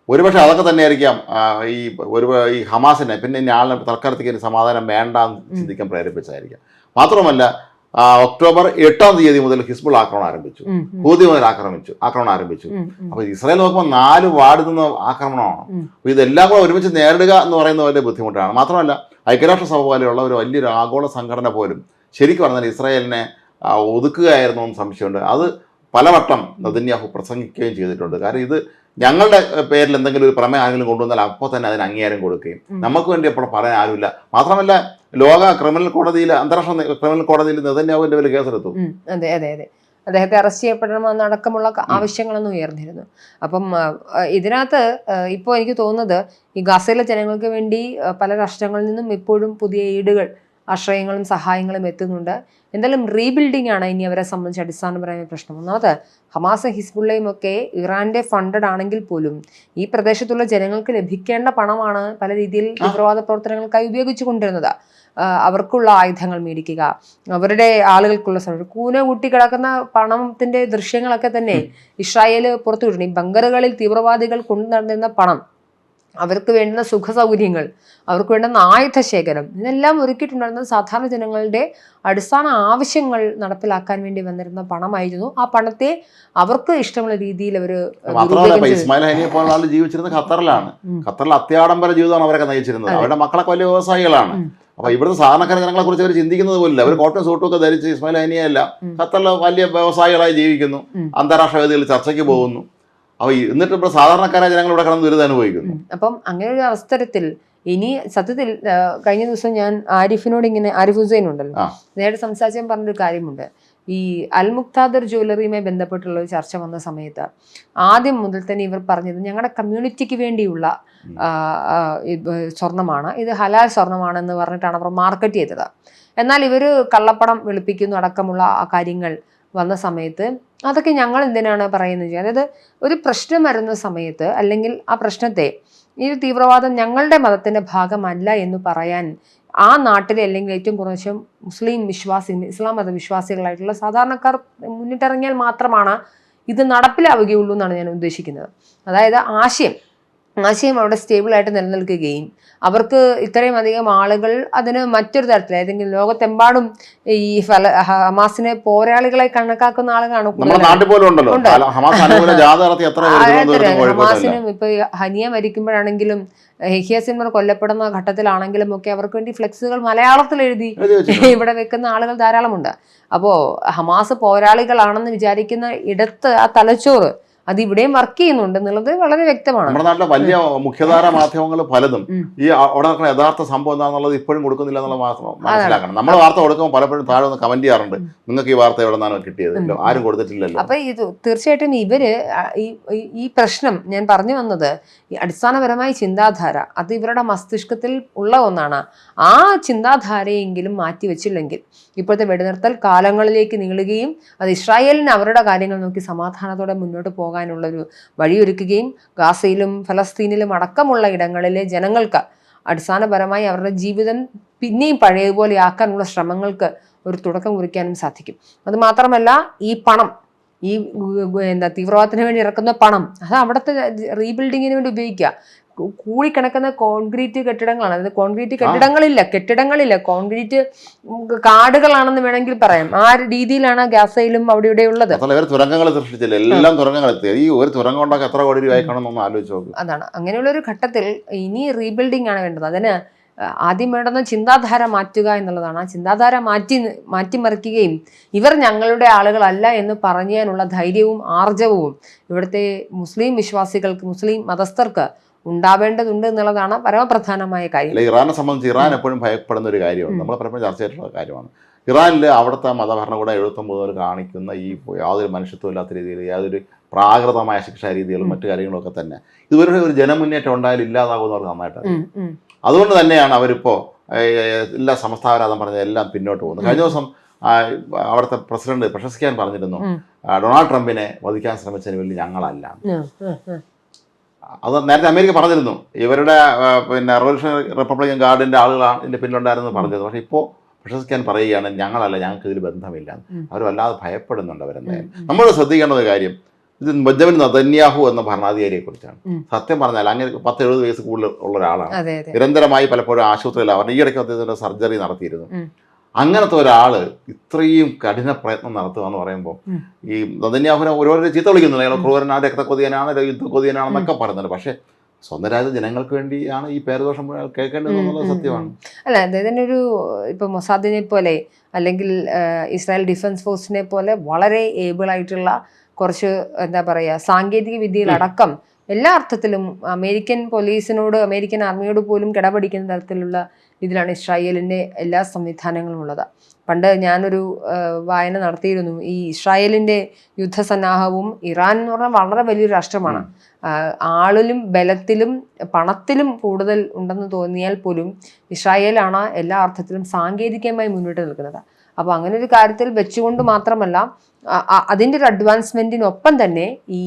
ഒരുപക്ഷെ അതൊക്കെ തന്നെയായിരിക്കാം ആയിരിക്കാം ഈ ഒരു ഈ ഹമാസിനെ പിന്നെ ഇനി ആളിനെ തൽക്കാലത്തേക്ക് സമാധാനം വേണ്ട എന്ന് ചിന്തിക്കാൻ പ്രേരിപ്പിച്ചതായിരിക്കാം. മാത്രമല്ല ഒക്ടോബർ എട്ടാം തീയതി മുതൽ ഹിസ്ബുൾ ആക്രമണം ആരംഭിച്ചു. ഹൂതി മുതൽ ആക്രമിച്ചു ആക്രമണം ആരംഭിച്ചു. അപ്പൊ ഇസ്രായേൽ നോക്കുമ്പോൾ നാല് വാർഡിൽ നിന്ന് ആക്രമണമാണ്. അപ്പൊ ഇതെല്ലാം കൂടെ ഒരുമിച്ച് നേരിടുക എന്ന് പറയുന്ന വലിയ ബുദ്ധിമുട്ടാണ്. മാത്രമല്ല ഐക്യരാഷ്ട്രസഭ പോലെയുള്ള ഒരു വലിയൊരു ആഗോള സംഘടന പോലും ശരിക്കും പറഞ്ഞാൽ ഇസ്രായേലിനെ ഒതുക്കുകയായിരുന്നു എന്ന് സംശയമുണ്ട്. അത് പലവട്ടം നദന്യാഹു പ്രസംഗിക്കുകയും ചെയ്തിട്ടുണ്ട്. കാരണം ഇത് ഞങ്ങളുടെ പേരിൽ എന്തെങ്കിലും ഒരു പ്രമേയം ആരെങ്കിലും കൊണ്ടുവന്നാൽ അപ്പോൾ തന്നെ അതിന് അംഗീകാരം കൊടുക്കുകയും. നമുക്ക് വേണ്ടി അപ്പോൾ പറയാൻ ആരുമില്ല. മാത്രമല്ല ലോക ക്രിമിനൽ കോടതിയിൽ അന്താരാഷ്ട്ര ക്രിമിനൽ കോടതിയിൽ നെതന്യാവിന്റെ പേര് കേസെടുത്തു അതെ അതെ അതെ. അദ്ദേഹത്തെ അറസ്റ്റ് ചെയ്യപ്പെടണമെന്ന് അടക്കമുള്ള ആവശ്യങ്ങളൊന്നും ഉയർന്നിരുന്നു. അപ്പം ഇതിനകത്ത് ഇപ്പോൾ എനിക്ക് തോന്നുന്നത് ഈ ഗസയിലെ ജനങ്ങൾക്ക് വേണ്ടി പല രാഷ്ട്രങ്ങളിൽ നിന്നും ഇപ്പോഴും പുതിയ ഈടുകൾ ആശ്രയങ്ങളും സഹായങ്ങളും എത്തുന്നുണ്ട്. എന്തായാലും റീബിൽഡിംഗ് ആണ് ഇനി അവരെ സംബന്ധിച്ച് അടിസ്ഥാനപരമായ പ്രശ്നം. ഒന്നാമത് ഹമാസും ഹിസ്ബുള്ളയും ഒക്കെ ഇറാന്റെ ഫണ്ടഡ് ആണെങ്കിൽ പോലും ഈ പ്രദേശത്തുള്ള ജനങ്ങൾക്ക് ലഭിക്കേണ്ട പണമാണ് പല രീതിയിൽ തീവ്രവാദ പ്രവർത്തനങ്ങൾക്കായി ഉപയോഗിച്ചു കൊണ്ടിരുന്നത് അവർക്കുള്ള ആയുധങ്ങൾ മേടിക്കുക അവരുടെ ആളുകൾക്കുള്ള സമയം കൂന കൂട്ടി കിടക്കുന്ന പണത്തിന്റെ ദൃശ്യങ്ങളൊക്കെ തന്നെ ഇസ്രായേൽ പുറത്തുവിടുന്നു. ഈ ബങ്കറുകളിൽ തീവ്രവാദികൾ കൊണ്ടു നടന്നിരുന്ന പണം അവർക്ക് വേണ്ടുന്ന സുഖ സൗകര്യങ്ങൾ അവർക്ക് വേണ്ടുന്ന ആയുധ ശേഖരം ഇതെല്ലാം ഒരുക്കിയിട്ടുണ്ടായിരുന്നത് സാധാരണ ജനങ്ങളുടെ അടിസ്ഥാന ആവശ്യങ്ങൾ നടപ്പിലാക്കാൻ വേണ്ടി വന്നിരുന്ന പണമായിരുന്നു. ആ പണത്തെ അവർക്ക് ഇഷ്ടമുള്ള രീതിയിൽ അവർ മാത്രമല്ല ഇപ്പൊ ഇസ്മായിൽ ഹനിയെ പോലുള്ള ആൾ ജീവിച്ചിരുന്നത് ഖത്തറിലാണ്. ഖത്തറിൽ അത്യാഡംബര ജീവിതമാണ് അവരൊക്കെ നയിച്ചിരുന്നത്. അവരുടെ മക്കളെ വലിയ വ്യവസായികളാണ്. അപ്പൊ ഇവിടുത്തെ സാധാരണക്കാര ജനങ്ങളെ കുറിച്ച് അവർ ചിന്തിക്കുന്നത് പോലില്ല അവർ കോട്ടൺ സൂട്ടും ഒക്കെ ധരിച്ച് ഇസ്മായിൽ ഹനിയല്ല. ഖത്തറിലെ വലിയ വ്യവസായികളായി ജീവിക്കുന്നു. അന്താരാഷ്ട്ര വേദികളിൽ ചർച്ചയ്ക്ക് പോകുന്നു. അപ്പൊ എന്നിട്ട് ഇപ്പൊ സാധാരണക്കാരായ ജനങ്ങൾ ഇവിടെ കടന്ന് ദുരിതം അനുഭവിക്കുന്നു. അപ്പം അങ്ങനെ ഒരു അവസരത്തിൽ ഇനി സത്യത്തിൽ കഴിഞ്ഞ ദിവസം ഞാൻ ആരിഫിനോട് ഇങ്ങനെ ആരിഫ് ഹുസൈൻ ഉണ്ടല്ലോ നേരെ നേരിട്ട് സംസാരിച്ചാൽ പറഞ്ഞൊരു കാര്യമുണ്ട്. ഈ അൽ മുക്താദർ ജ്വല്ലറിയുമായി ബന്ധപ്പെട്ടുള്ള ഒരു ചർച്ച വന്ന സമയത്ത് ആദ്യം മുതൽ തന്നെ ഇവർ പറഞ്ഞത് ഞങ്ങളുടെ കമ്മ്യൂണിറ്റിക്ക് വേണ്ടിയുള്ള സ്വർണമാണ് ഇത് സ്വർണമാണ് ഇത് ഹലാൽ സ്വർണമാണെന്ന് പറഞ്ഞിട്ടാണ് അവർ മാർക്കറ്റ് ചെയ്തത്. എന്നാൽ ഇവർ കള്ളപ്പണം വെളുപ്പിക്കുന്നു അടക്കമുള്ള ആ കാര്യങ്ങൾ വന്ന സമയത്ത് അതൊക്കെ ഞങ്ങൾ എന്തിനാണ് പറയുന്നത് അതായത് ഒരു പ്രശ്നം വരുന്ന സമയത്ത് അല്ലെങ്കിൽ ആ പ്രശ്നത്തെ ഈ തീവ്രവാദം ഞങ്ങളുടെ മതത്തിന്റെ ഭാഗമല്ല എന്ന് പറയാൻ ആ നാട്ടിലെ അല്ലെങ്കിൽ ഏറ്റവും കുറച്ചും മുസ്ലിം വിശ്വാസി ഇസ്ലാം മത വിശ്വാസികളായിട്ടുള്ള സാധാരണക്കാർ മുന്നിട്ടിറങ്ങിയാൽ മാത്രമാണ് ഇത് നടപ്പിലാവുകയുള്ളൂ എന്നാണ് ഞാൻ ഉദ്ദേശിക്കുന്നത്. അതായത് ആശയം ആശയം അവിടെ സ്റ്റേബിളായിട്ട് നിലനിൽക്കുകയും അവർക്ക് ഇത്രയും അധികം ആളുകൾ അതിന് മറ്റൊരു തരത്തിൽ ഏതെങ്കിലും ലോകത്തെമ്പാടും ഈ ഫല ഹമാസിനെ പോരാളികളെ കണക്കാക്കുന്ന ആളുകളാണ് ഹമാസിനും ഇപ്പൊ ഹനിയ മരിക്കുമ്പോഴാണെങ്കിലും ഹിയ സിൻവർ കൊല്ലപ്പെടുന്ന ഘട്ടത്തിലാണെങ്കിലും ഒക്കെ അവർക്ക് വേണ്ടി ഫ്ലെക്സുകൾ മലയാളത്തിൽ എഴുതി ഇവിടെ വെക്കുന്ന ആളുകൾ ധാരാളമുണ്ട്. അപ്പോ ഹമാസ് പോരാളികളാണെന്ന് വിചാരിക്കുന്ന ഇടത്ത് ആ തലച്ചോറ് അത് ഇവിടെയും വർക്ക് ചെയ്യുന്നുണ്ട് എന്നുള്ളത് വളരെ വ്യക്തമാണ്. നമ്മുടെ നാട്ടിലെ വലിയ മുഖ്യധാര മാധ്യമങ്ങൾ പലതും ഈ അവിടെ നടക്കുന്ന യഥാർത്ഥ സംഭവം എന്താണെന്നുള്ളത് ഇപ്പോഴും കൊടുക്കുന്നില്ല എന്നുള്ള മനസ്സിലാക്കണം. നമ്മൾ വാർത്ത കൊടുക്കുമ്പോൾ പലപ്പോഴും താഴെ ഒന്ന് കമന്റ് ചെയ്യാറുണ്ട്. നിങ്ങൾക്ക് ഈ വാർത്ത എവിടെ നിന്നാണ് കിട്ടിയത്? ആരും കൊടുത്തിട്ടില്ലല്ലോ. അപ്പൊ ഇത് തീർച്ചയായിട്ടും ഇവർ ഈ പ്രശ്നം ഞാൻ പറഞ്ഞു വന്നത് അടിസ്ഥാനപരമായ ചിന്താധാര അത് ഇവരുടെ മസ്തിഷ്കത്തിൽ ഉള്ള ഒന്നാണ്. ആ ചിന്താധാരയെങ്കിലും മാറ്റിവെച്ചില്ലെങ്കിൽ ഇപ്പോഴത്തെ വെടിനിർത്തൽ കാലങ്ങളിലേക്ക് നീളുകയും അത് ഇസ്രായേലിന് അവരുടെ കാര്യങ്ങൾ നോക്കി സമാധാനത്തോടെ മുന്നോട്ട് പോകാനുള്ള ഒരു വഴിയൊരുക്കുകയും ഗാസയിലും ഫലസ്തീനിലും അടക്കമുള്ള ഇടങ്ങളിലെ ജനങ്ങൾക്ക് അടിസ്ഥാനപരമായി അവരുടെ ജീവിതം പിന്നെയും പഴയതുപോലെ ആക്കാനുള്ള ശ്രമങ്ങൾക്ക് ഒരു തുടക്കം കുറിക്കാനും സാധിക്കും അതുമാത്രമല്ല ഈ പണം ഈ എന്താ തീവ്രവാദത്തിന് വേണ്ടി ഇറക്കുന്ന പണം അത് അവിടുത്തെ റീബിൽഡിങ്ങിന് വേണ്ടി ഉപയോഗിക്കുക കൂടിക്കിടക്കുന്ന കോൺക്രീറ്റ് കെട്ടിടങ്ങളാണ്. അതായത് കോൺക്രീറ്റ് കെട്ടിടങ്ങളില്ല കെട്ടിടങ്ങളില്ല. കോൺക്രീറ്റ് കാടുകളാണെന്ന് വേണമെങ്കിൽ പറയാം. ആ രീതിയിലാണ് ഗാസയിലും അവിടെ ഇവിടെ ഉള്ളത്. തുരങ്കങ്ങൾ സൃഷ്ടിച്ചില്ല. എല്ലാം തുരങ്കങ്ങൾ ഈ ഒരു തുരങ്കം ഉണ്ടാക്കി എത്ര കോടി രൂപ ആലോചിച്ച് നോക്ക്. അതാണ്. അങ്ങനെയുള്ള ഒരു ഘട്ടത്തിൽ ഇനി റീബിൽഡിംഗ് ആണ് വേണ്ടത്. അതിന് ആദ്യം വേണ്ടുന്ന ചിന്താധാര മാറ്റുക എന്നുള്ളതാണ്. ആ ചിന്താധാര മാറ്റി മാറ്റിമറിക്കുകയും ഇവർ ഞങ്ങളുടെ ആളുകളല്ല എന്ന് പറയാനുള്ള ധൈര്യവും ആർജവവും ഇവിടുത്തെ മുസ്ലിം വിശ്വാസികൾക്ക് മുസ്ലിം മതസ്ഥർക്ക് ഉണ്ടാവേണ്ടതുണ്ട് എന്നുള്ളതാണ് പരമപ്രധാനമായ കാര്യം. ഇറാനെ സംബന്ധിച്ച് ഇറാൻ എപ്പോഴും ഭയപ്പെടുന്ന ഒരു കാര്യമാണ്. നമ്മൾ പലപ്പോഴും ചർച്ച ചെയ്തിട്ടുള്ള കാര്യമാണ്. ഇറാനിൽ അവിടുത്തെ മതഭരണകൂടം എഴുപത്തൊമ്പത് മുതൽ കാണിക്കുന്ന ഈ യാതൊരു മനുഷ്യത്വം ഇല്ലാത്ത രീതിയിൽ യാതൊരു പ്രാകൃതമായ ശിക്ഷാ രീതികളും മറ്റു കാര്യങ്ങളൊക്കെ തന്നെ. ഇതുവരെ ഒരു ജനമുന്നേറ്റം ഉണ്ടായാലും ഇല്ലാതാകുന്നവർക്ക് നന്നായിട്ട്. അതുകൊണ്ട് തന്നെയാണ് അവരിപ്പോൾ എല്ലാ സമസ്താവരാധം പറഞ്ഞ എല്ലാം പിന്നോട്ട് പോകുന്നത്. കഴിഞ്ഞ ദിവസം അവിടുത്തെ പ്രസിഡന്റ് പ്രശംസിക്കാൻ പറഞ്ഞിരുന്നു. ഡൊണാൾഡ് ട്രംപിനെ വധിക്കാൻ ശ്രമിച്ചതിന് വേണ്ടി ഞങ്ങളല്ല. അത് നേരത്തെ അമേരിക്ക പറഞ്ഞിരുന്നു. ഇവരുടെ പിന്നെ റവല്യൂഷണറി റിപ്പബ്ലിക്കൻ ഗാർഡിന്റെ ആളുകളാണ് ഇതിന്റെ പിന്നിലുണ്ടായിരുന്നു പറഞ്ഞത് പക്ഷേ ഇപ്പോൾ വിശ്വസിക്കാൻ പറയുകയാണ് ഞങ്ങളല്ല ഞങ്ങൾക്ക് ഇതിൽ ബന്ധമില്ല. അവരല്ലാതെ അവർ വല്ലാതെ ഭയപ്പെടുന്നുണ്ട് അവരെന്തായാലും നമ്മൾ ശ്രദ്ധിക്കേണ്ട ഒരു കാര്യം ഇത് ബെഞ്ചമിൻ നദന്യാഹു എന്ന ഭരണാധികാരിയെ കുറിച്ചാണ് സത്യം പറഞ്ഞാൽ അങ്ങനെ പത്ത് എഴുപത് വയസ്സ് കൂടുതൽ ഉള്ള ഒരാളാണ്. നിരന്തരമായി പലപ്പോഴും ആശുപത്രിയിൽ അവർ ഈ ഇടയ്ക്ക് അദ്ദേഹത്തിന്റെ സർജറി നടത്തിയിരുന്നു. അങ്ങനത്തെ ഒരാൾ ഇത്രയും കഠിന പ്രയത്നം നടത്തുക എന്ന് പറയുമ്പോൾ ഈ നദന്യാഹുനെ ഓരോരോ ചീത്ത വിളിക്കുന്നുണ്ട് അയാൾ ക്രൂരനാണ് രക്തക്കൊതിയനാണ് യുദ്ധക്കൊതിയനാണെന്നൊക്കെ പറയുന്നുണ്ട്. പക്ഷേ സ്വന്തം രാജ്യ ജനങ്ങൾക്ക് വേണ്ടിയാണ് ഈ പേരദോഷം കേൾക്കേണ്ടത് സത്യമാണ്. അല്ല അദ്ദേഹത്തിന്റെ ഒരു ഇപ്പൊ മൊസാദിനെ പോലെ അല്ലെങ്കിൽ ഇസ്രായേൽ ഡിഫൻസ് ഫോഴ്സിനെ പോലെ വളരെ ഏബിൾ ആയിട്ടുള്ള കുറച്ച് എന്താ പറയുക സാങ്കേതിക വിദ്യയിലടക്കം എല്ലാ അർത്ഥത്തിലും അമേരിക്കൻ പോലീസിനോട് അമേരിക്കൻ ആർമിയോട് പോലും കിടപിടിക്കുന്ന തരത്തിലുള്ള ഇതിലാണ് ഇസ്രായേലിന്റെ എല്ലാ സംവിധാനങ്ങളും ഉള്ളത്. പണ്ട് ഞാനൊരു വായന നടത്തിയിരുന്നു. ഈ ഇസ്രായേലിന്റെ യുദ്ധസന്നാഹവും ഇറാൻ എന്ന് പറഞ്ഞാൽ വളരെ വലിയൊരു രാഷ്ട്രമാണ്. ആളിലും ബലത്തിലും പണത്തിലും കൂടുതൽ ഉണ്ടെന്ന് തോന്നിയാൽ പോലും ഇസ്രായേലാണ് എല്ലാ അർത്ഥത്തിലും സാങ്കേതികമായി മുന്നിട്ട് നിൽക്കുന്നത്. അപ്പോൾ അങ്ങനെ ഒരു കാര്യത്തിൽ വെച്ചുകൊണ്ട് മാത്രമല്ല അതിന്റെ ഒരു അഡ്വാൻസ്മെന്റിനൊപ്പം തന്നെ ഈ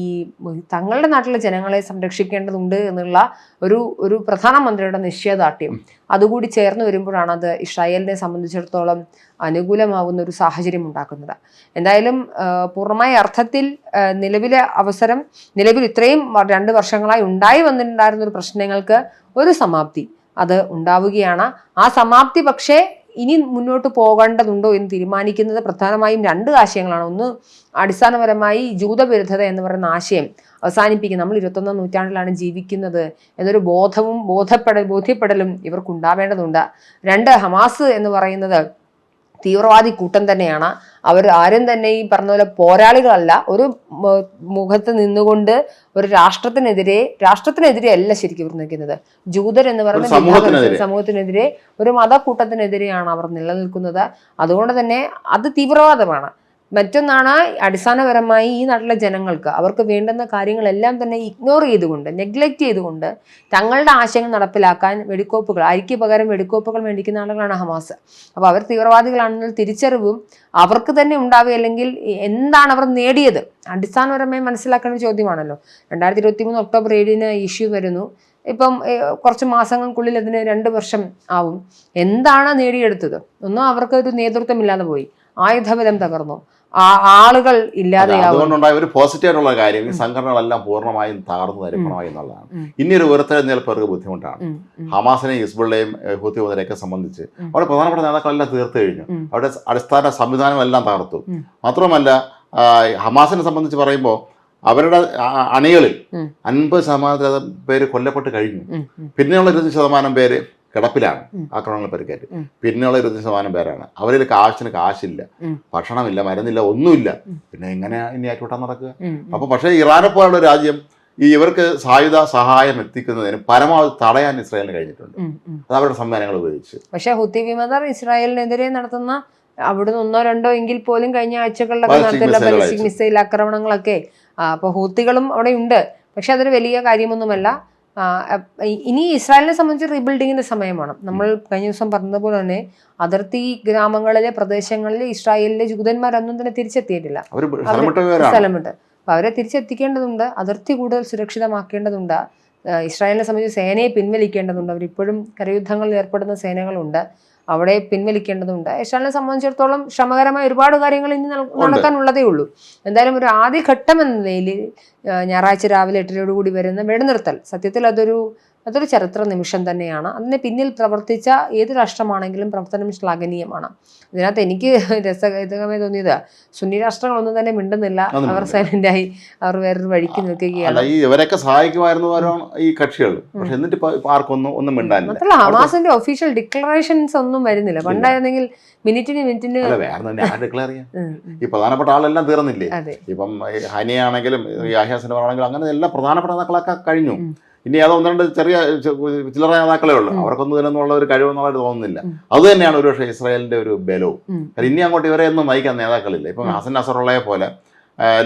തങ്ങളുടെ നാട്ടിലെ ജനങ്ങളെ സംരക്ഷിക്കേണ്ടതുണ്ട് എന്നുള്ള ഒരു ഒരു പ്രധാനമന്ത്രിയുടെ നിശ്ചയദാർഢ്യം. അതുകൂടി ചേർന്ന് വരുമ്പോഴാണ് അത് ഇസ്രായേലിനെ സംബന്ധിച്ചിടത്തോളം അനുകൂലമാവുന്ന ഒരു സാഹചര്യം ഉണ്ടാക്കുന്നത്. എന്തായാലും പൂർണമായ അർത്ഥത്തിൽ നിലവിലെ അവസരം നിലവിൽ ഇത്രയും രണ്ട് വർഷങ്ങളായി ഉണ്ടായി വന്നിട്ടുണ്ടായിരുന്ന ഒരു പ്രശ്നങ്ങൾക്ക് ഒരു സമാപ്തി അത് ഉണ്ടാവുകയാണ്. ആ സമാപ്തി പക്ഷേ ഇനി മുന്നോട്ട് പോകേണ്ടതുണ്ടോ എന്ന് തീരുമാനിക്കുന്നത് പ്രധാനമായും രണ്ട് ആശയങ്ങളാണ്. ഒന്ന് അടിസ്ഥാനപരമായി ജൂതവിരുദ്ധത എന്ന് പറയുന്ന ആശയം അവസാനിപ്പിക്കും നമ്മൾ ഇരുപത്തൊന്നാം നൂറ്റാണ്ടിലാണ് ജീവിക്കുന്നത് എന്നൊരു ബോധവും ബോധപ്പെടൽ ബോധ്യപ്പെടലും ഇവർക്കുണ്ടാവേണ്ടതുണ്ട്. രണ്ട് ഹമാസ് എന്ന് പറയുന്നത് തീവ്രവാദി കൂട്ടം തന്നെയാണ്. അവർ ആരും തന്നെ ഈ പറഞ്ഞ പോലെ പോരാളികളല്ല. ഒരു മുഖത്ത് നിന്നുകൊണ്ട് ഒരു രാഷ്ട്രത്തിനെതിരെ രാഷ്ട്രത്തിനെതിരെ അല്ല ശരിക്കും ഇവർ നിൽക്കുന്നത്. ജൂതർ എന്ന് പറയുന്ന സമൂഹത്തിനെതിരെ ഒരു മതക്കൂട്ടത്തിനെതിരെയാണ് അവർ നിലനിൽക്കുന്നത്. അതുകൊണ്ട് തന്നെ അത് തീവ്രവാദമാണ്. മറ്റൊന്നാണ് അടിസ്ഥാനപരമായി ഈ നാട്ടിലെ ജനങ്ങൾക്ക് അവർക്ക് വേണ്ടുന്ന കാര്യങ്ങളെല്ലാം തന്നെ ഇഗ്നോർ ചെയ്തുകൊണ്ട് നെഗ്ലക്റ്റ് ചെയ്തുകൊണ്ട് തങ്ങളുടെ ആശയങ്ങൾ നടപ്പിലാക്കാൻ വെടിക്കോപ്പുകൾ അരിക്ക് പകരം വെടിക്കോപ്പുകൾ മേടിക്കുന്ന ആളുകളാണ് ഹമാസ്. അപ്പോൾ അവർ തീവ്രവാദികളാണെന്നുള്ള തിരിച്ചറിവും അവർക്ക് തന്നെ ഉണ്ടാവുക അല്ലെങ്കിൽ എന്താണ് അവർ നേടിയത്? അടിസ്ഥാനപരമായി മനസ്സിലാക്കുന്ന ഒരു ചോദ്യമാണല്ലോ. രണ്ടായിരത്തി ഇരുപത്തി മൂന്ന് ഒക്ടോബർ ഏഴിന് ഇഷ്യൂ വരുന്നു. ഇപ്പം കുറച്ച് മാസങ്ങൾക്കുള്ളിൽ അതിന് രണ്ട് വർഷം ആവും. എന്താണ് നേടിയെടുത്തത്? ഒന്നും അവർക്ക് ഒരു നേതൃത്വമില്ലാതെ പോയി. ആയുധബലം തകർന്നു. ആളുകൾ അതുകൊണ്ടുണ്ടായ ഒരു പോസിറ്റീവ് ആയിട്ടുള്ള കാര്യം ഈ സംഘടനകളെല്ലാം പൂർണമായും തകർന്നു തരിപ്പണമായി എന്നുള്ളതാണ്. ഇനിയൊരു ഉയർത്തെഴുന്നേൽപ്പ് അവർക്ക് ബുദ്ധിമുട്ടാണ്. ഹമാസിനെയും ഹിസ്ബുള്ളയും ഹൂത്തി മുതലൊക്കെ സംബന്ധിച്ച്. അവിടെ പ്രധാനപ്പെട്ട നേതാക്കളെല്ലാം തീർത്തു കഴിഞ്ഞു. അവിടെ അടിസ്ഥാന സംവിധാനങ്ങളെല്ലാം തകർത്തു. ഉം. മാത്രമല്ല ഹമാസിനെ സംബന്ധിച്ച് പറയുമ്പോൾ അവരുടെ അണികളിൽ. അൻപത് ശതമാനത്തിലധികം പേര് കൊല്ലപ്പെട്ട് കഴിഞ്ഞു. പിന്നെയുള്ള ഇരുപത് ശതമാനം പേര് കിടപ്പിലാണ്. ആക്രമണങ്ങൾ പരിക്കേറ്റ്. പിന്നെയുള്ള ഇരുപത്തി ശതമാനം പേരാണ് അവരിൽ കാശിന് കാശില്ല. ഭക്ഷണമില്ല മരുന്നില്ല ഒന്നുമില്ല പിന്നെ എങ്ങനെ ഇനി ആറ്റുകൂട്ടാൻ നടക്കുക. അപ്പൊ പക്ഷേ ഇറാനെ പോലുള്ള രാജ്യം ഈ ഇവർക്ക് സായുധ സഹായം എത്തിക്കുന്നതിന് പരമാവധി തടയാൻ ഇസ്രായേലിന് കഴിഞ്ഞിട്ടുണ്ട്. അത് അവരുടെ സംവിധാനങ്ങൾ ഉപയോഗിച്ച് പക്ഷേ ഹുത്തി വിമതർ ഇസ്രായേലിനെതിരെ നടത്തുന്ന അവിടുന്ന് ഒന്നോ രണ്ടോ എങ്കിൽ പോലും കഴിഞ്ഞ ആഴ്ചകളിലൊക്കെ ബലിസ്റ്റിക്. മിസൈൽ ആക്രമണങ്ങളൊക്കെ അപ്പോൾ അപ്പൊ ഹൂത്തികളും അവിടെ ഉണ്ട് പക്ഷെ അതൊരു വലിയ കാര്യമൊന്നുമല്ല ഇനി ഇസ്രായേലിനെ സംബന്ധിച്ച് റീബിൽഡിങ്ങിന്റെ സമയമാണ് നമ്മൾ കഴിഞ്ഞ ദിവസം പറഞ്ഞതുപോലെ തന്നെ അതിർത്തി ഗ്രാമങ്ങളിലെ പ്രദേശങ്ങളിലെ ഇസ്രായേലിലെ ജൂതന്മാരൊന്നും തന്നെ തിരിച്ചെത്തിയിട്ടില്ല. സ്ഥലമുണ്ട്. അപ്പൊ അവരെ തിരിച്ചെത്തിക്കേണ്ടതുണ്ട്. അതിർത്തി കൂടുതൽ സുരക്ഷിതമാക്കേണ്ടതുണ്ട്. ഇസ്രായേലിനെ സംബന്ധിച്ച് സേനയെ പിൻവലിക്കേണ്ടതുണ്ട്. അവരിപ്പോഴും കരയുദ്ധങ്ങളിൽ ഏർപ്പെടുന്ന സേനകളുണ്ട്. അവിടെ പിൻവലിക്കേണ്ടതുണ്ട്. ഏഷ്യാനെ സംബന്ധിച്ചിടത്തോളം ശ്രമകരമായ ഒരുപാട് കാര്യങ്ങൾ ഇനി നട- നടക്കാനുള്ളതേ ഉള്ളൂ. എന്തായാലും ഒരു ആദ്യഘട്ടം എന്ന നിലയിൽ ഞായറാഴ്ച രാവിലെ എട്ടരയോടുകൂടി വരുന്ന വെടിനിർത്തൽ. സത്യത്തിൽ അതൊരു അതൊരു ചരിത്ര നിമിഷം തന്നെയാണ്. അതിന് പിന്നിൽ പ്രവർത്തിച്ച ഏത് രാഷ്ട്രമാണെങ്കിലും പ്രവർത്തനം ശ്ലാഘനീയമാണ് ഇതിനകത്ത് എനിക്ക് രസകരമായി തോന്നിയത് സുന്നി രാഷ്ട്രങ്ങളൊന്നും തന്നെ മിണ്ടുന്നില്ല. അവർ സൈലന്റ് സൈലന്റായി അവർ വേറൊരു വഴിക്ക് നിൽക്കുകയാണ്. ഈ ഇവരൊക്കെ സഹായിക്കുമായിരുന്നവരാണ് ഈ കക്ഷികൾ. പക്ഷെ എന്നിട്ട് ആർക്കൊന്നും ഒന്നും മിണ്ടാനില്ല. ഹമാസിന്റെ ഒഫീഷ്യൽ ഡിക്ലറേഷൻസ് ഒന്നും വരുന്നില്ല. പണ്ടായിരുന്നെങ്കിൽ മിനിറ്റിന് മിനിറ്റിന് ഡിക്ലെയർ ചെയ്യാം. ഈ പ്രധാനപ്പെട്ട ആളെല്ലാം തീർന്നില്ലേ? ഇപ്പം ഹനിയാണെങ്കിലും ഈ ആഹ്യാസിന്റെ ആണെങ്കിലും അങ്ങനെ എല്ലാ പ്രധാനപ്പെട്ട നേതാക്കളൊക്കെ കഴിഞ്ഞു. ഇനി അത് ഒന്ന് രണ്ട് ചെറിയ ചില്ലറ നേതാക്കളേ ഉള്ളൂ. അവർക്കൊന്നും ഇതിനൊന്നുള്ള ഒരു കഴിവെന്നുള്ളത് തോന്നുന്നില്ല. അത് തന്നെയാണ് ഒരുപക്ഷെ ഇസ്രായേലിന്റെ ഒരു ബലവും. കാരണം ഇനി അങ്ങോട്ട് ഇവരെ ഒന്നും നയിക്കാൻ നേതാക്കളില്ല. ഇപ്പം ഹസൻ അസറുള്ളയെ പോലെ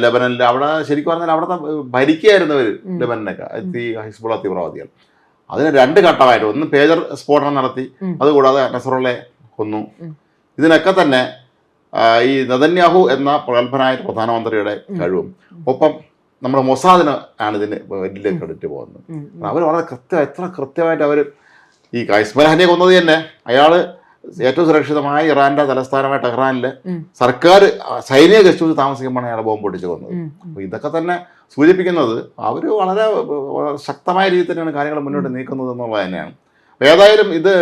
ലബനനിൽ അവിടെ ശരിക്കും പറഞ്ഞാൽ അവിടുത്തെ ഭരിക്കുകയായിരുന്നവർ ലബനനൊക്കെ ഹിസ്ബുള ഈ ഹിസ്ബുള്ള തീവ്രവാദികൾ. അതിന് രണ്ട് ഘട്ടമായിട്ട് ഒന്ന് പേജർ സ്ഫോടനം നടത്തി അതുകൂടാതെ നസറുള്ളയെ കൊന്നു. ഇതിനൊക്കെ തന്നെ ഈ നദന്യാഹു എന്ന പ്രഗത്ഭനായ പ്രധാനമന്ത്രിയുടെ കഴിവും. ഒപ്പം നമ്മുടെ മൊസാദിന് ആണ് ഇതിന് വലിയ ക്രെഡിറ്റ് പോകുന്നത്. അവർ വളരെ കൃത്യം എത്ര കൃത്യമായിട്ട് അവർ ഈ കൈസ്മലഹനെ കൊന്നത് തന്നെ. അയാൾ ഏറ്റവും സുരക്ഷിതമായ ഇറാന്റെ തലസ്ഥാനമായ ടെഹ്റാനിൽ സർക്കാർ സൈനിക ഗസ്റ്റ് ഹൗസ് താമസിക്കുമ്പോഴാണ് അയാൾ ബോംബ് പൊട്ടിച്ചു കൊന്നത്. അപ്പോൾ ഇതൊക്കെ തന്നെ സൂചിപ്പിക്കുന്നത് അവർ വളരെ ശക്തമായ രീതിയിൽ തന്നെയാണ് കാര്യങ്ങൾ മുന്നോട്ട് നീക്കുന്നത് എന്നുള്ളത് തന്നെയാണ്. ഏതായാലും ഇത്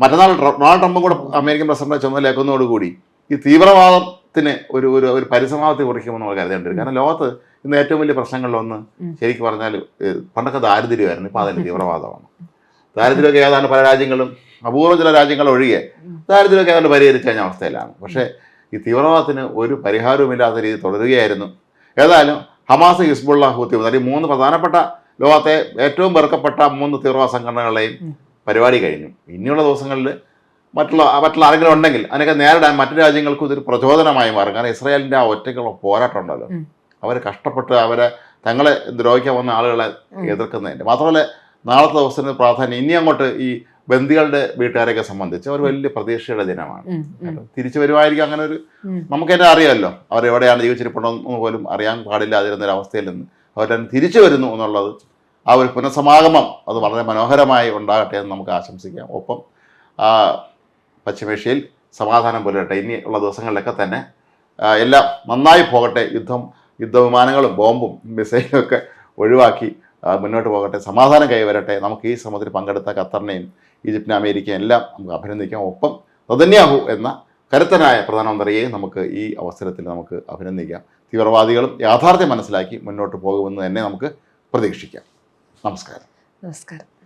മറ്റന്നാൾ ഡൊണാൾഡ് ട്രംപും കൂടെ അമേരിക്കൻ പ്രസിഡന്റ് ചുമതലയാക്കുന്നതോടുകൂടി ഈ തീവ്രവാദത്തിന് ഒരു ഒരു പരിസമാപ്തി കുറിക്കുമെന്ന് നമ്മൾ കരുതേണ്ടി കാരണം ലോകത്ത് ഇന്ന് ഏറ്റവും വലിയ പ്രശ്നങ്ങളിലൊന്ന്. ശരിക്കും പറഞ്ഞാൽ പണ്ടൊക്കെ ദാരിദ്ര്യമായിരുന്നു ഇപ്പം അതിന് തീവ്രവാദമാണ് ദാരിദ്ര്യമൊക്കെ ഏതാണ്ട് പല രാജ്യങ്ങളും അപൂർവം ചില രാജ്യങ്ങൾ ഒഴികെ ദാരിദ്ര്യമൊക്കെ ഏതാണ്ട് പരിഹരിച്ചു കഴിഞ്ഞ അവസ്ഥയിലാണ് പക്ഷേ ഈ തീവ്രവാദത്തിന് ഒരു പരിഹാരവുമില്ലാത്ത രീതി തുടരുകയായിരുന്നു. ഏതായാലും ഹമാസ് ഹിസ്ബുള്ള ഹൂത്തി അല്ലെങ്കിൽ മൂന്ന് പ്രധാനപ്പെട്ട ലോകത്തെ ഏറ്റവും വെറുക്കപ്പെട്ട മൂന്ന് തീവ്രവാദ സംഘടനകളെയും ഉം. പരിപാടി കഴിഞ്ഞു. ഇനിയുള്ള ദിവസങ്ങളിൽ മറ്റുള്ള മറ്റുള്ള ആരെങ്കിലും ഉണ്ടെങ്കിൽ അതിനൊക്കെ നേരിടാൻ മറ്റു രാജ്യങ്ങൾക്കും ഇതൊരു പ്രചോദനമായി മാറും. കാരണം ഇസ്രായേലിന്റെ ആ ഒറ്റയ്ക്കുള്ള പോരാട്ടം ഉണ്ടല്ലോ. അവർ കഷ്ടപ്പെട്ട് അവരെ തങ്ങളെ ദ്രോഹിക്കാൻ വന്ന ആളുകളെ. എതിർക്കുന്നതിന്റെ. മാത്രമല്ല നാളത്തെ ദിവസത്തിന് പ്രാധാന്യം ഇനി അങ്ങോട്ട് ഈ ബന്ധികളുടെ വീട്ടുകാരെയൊക്കെ സംബന്ധിച്ച് ഒരു വലിയ പ്രതീക്ഷയുടെ ദിനമാണ്. തിരിച്ചു വരുമായിരിക്കും അങ്ങനെ ഒരു. നമുക്ക് തന്നെ അറിയാമല്ലോ. അവർ എവിടെയാണ് ജീവിച്ചിരിപ്പുണ്ടെന്ന് പോലും അറിയാൻ പാടില്ലാതിരുന്ന ഒരു അവസ്ഥയിൽ നിന്ന് അവർ തന്നെ തിരിച്ചു വരുന്നു എന്നുള്ളത് ആ ഒരു പുനഃസമാഗമം അത് വളരെ മനോഹരമായി ഉണ്ടാകട്ടെ എന്ന് നമുക്ക് ആശംസിക്കാം. ഒപ്പം ആ, പശ്ചിമേഷ്യയിൽ സമാധാനം പുലരട്ടെ. ഇനിയുള്ള ഉള്ള ദിവസങ്ങളിലൊക്കെ തന്നെ എല്ലാം നന്നായി പോകട്ടെ. യുദ്ധം യുദ്ധവിമാനങ്ങളും ബോംബും മിസൈലും ഒക്കെ ഒഴിവാക്കി മുന്നോട്ട് പോകട്ടെ സമാധാനം കൈവരട്ടെ. നമുക്ക് ഈ ശ്രമത്തിൽ പങ്കെടുത്ത ഖത്തറിനെയും ഈജിപ്തിനെ അമേരിക്കയും എല്ലാം നമുക്ക് അഭിനന്ദിക്കാം. ഒപ്പം നദന്യാഹു എന്ന കരുത്തനായ പ്രധാനമന്ത്രിയെ നമുക്ക് ഈ അവസരത്തിൽ നമുക്ക് അഭിനന്ദിക്കാം. തീവ്രവാദികളും യാഥാർത്ഥ്യം മനസ്സിലാക്കി മുന്നോട്ട് പോകുമെന്ന് തന്നെ നമുക്ക് പ്രതീക്ഷിക്കാം. നമസ്കാരം. നമസ്കാരം.